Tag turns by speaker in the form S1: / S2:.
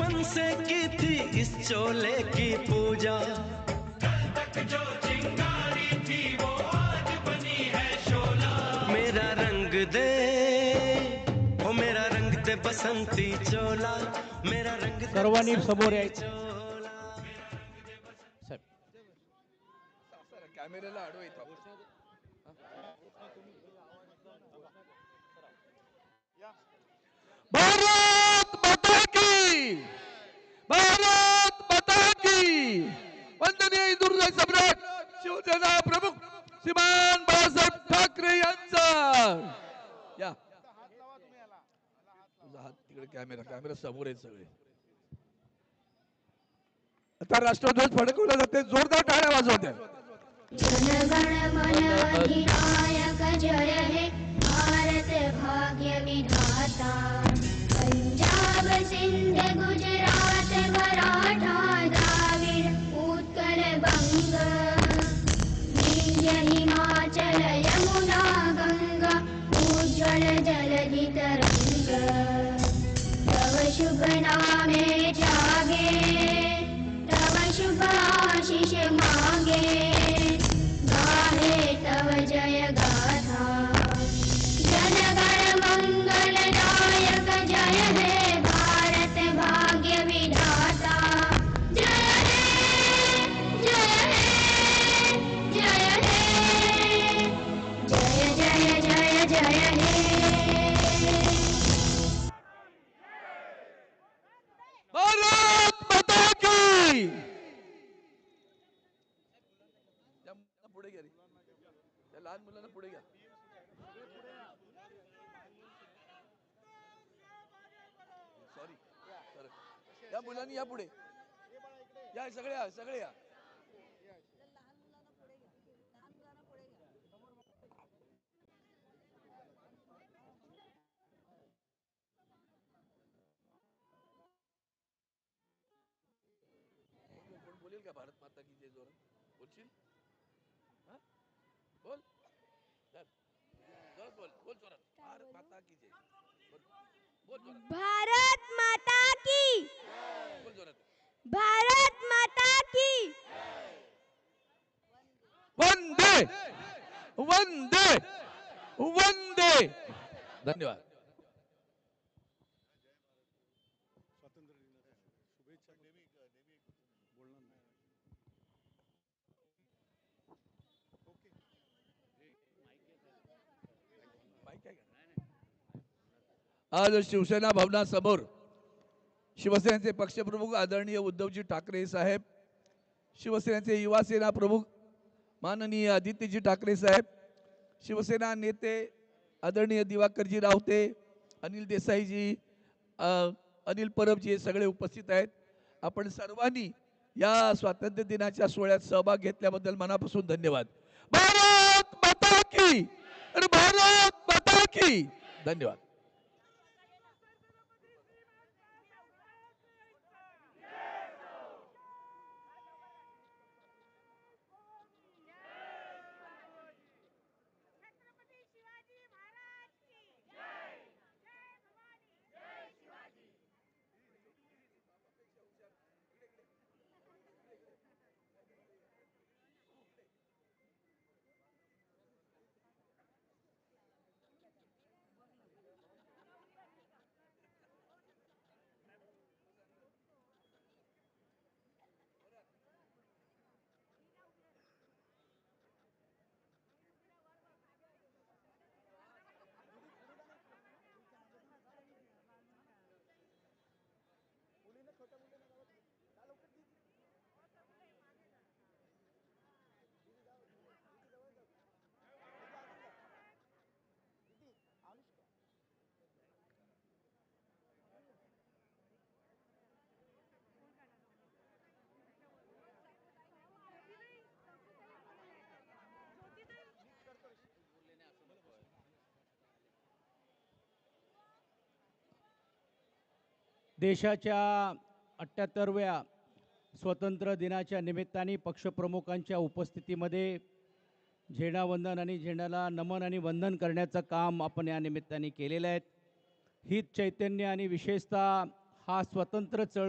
S1: बचपन से की थी इस
S2: चोले
S1: की
S2: पूजा। कल
S1: तक
S2: जो
S3: चिंगारी थी वो आज बनी है शोला मेरा रंग दे ओ मेरा रंग दे बसंती चोला। मेरा रंग सर्वांनी समोर कॅमेऱ्याला या. तुझा हात तिकडे कॅमेरा कॅमेरा समोर आहेत सगळे. आता राष्ट्रध्वज फडकवला जाते जोरदार टाळ्या वाजवत्या
S4: जय हे भारत भाग्य विधाता तव शुभ आशीष गाहे तव जय जनगण मंगलदायक जय भारत भाग्य विधाता। जय जय जय जय
S3: लहान मुलांना पुढे घ्या सॉरी या मुलांनी या पुढे या सगळे या सगळे या बोलेल का भारत माता की जय जोरात बोलशील? बोल। बोल बोल जोरात। भारत माता की जय। बोल बोल जोरात।
S5: भारत माता की।
S3: बोल जोरात।
S5: भारत माता की।
S3: वंदे वंदे वंदे। धन्यवाद। आज शिवसेना भवनासमोर शिवसेनेचे पक्षप्रमुख आदरणीय उद्धवजी ठाकरे साहेब शिवसेनेचे युवासेना प्रमुख माननीय आदित्यजी ठाकरे साहेब शिवसेना नेते आदरणीय दिवाकरजी रावते अनिल देसाईजी अनिल परबजी हे सगळे उपस्थित आहेत. आपण सर्वांनी या स्वातंत्र्य दिनाच्या सोहळ्यात सहभाग घेतल्याबद्दल मनापासून धन्यवाद. भारत माता की! भारत माता की
S2: देशाच्या अठ्ठ्याहत्तरव्या स्वतंत्र दिनाच्या निमित्ताने पक्षप्रमुखांच्या उपस्थितीमध्ये झेंडावंदन आणि झेंड्याला नमन आणि वंदन करण्याचं काम आपण या निमित्ताने केलेलं आहे. हित चैतन्य आणि विशेषतः हा स्वतंत्र चळ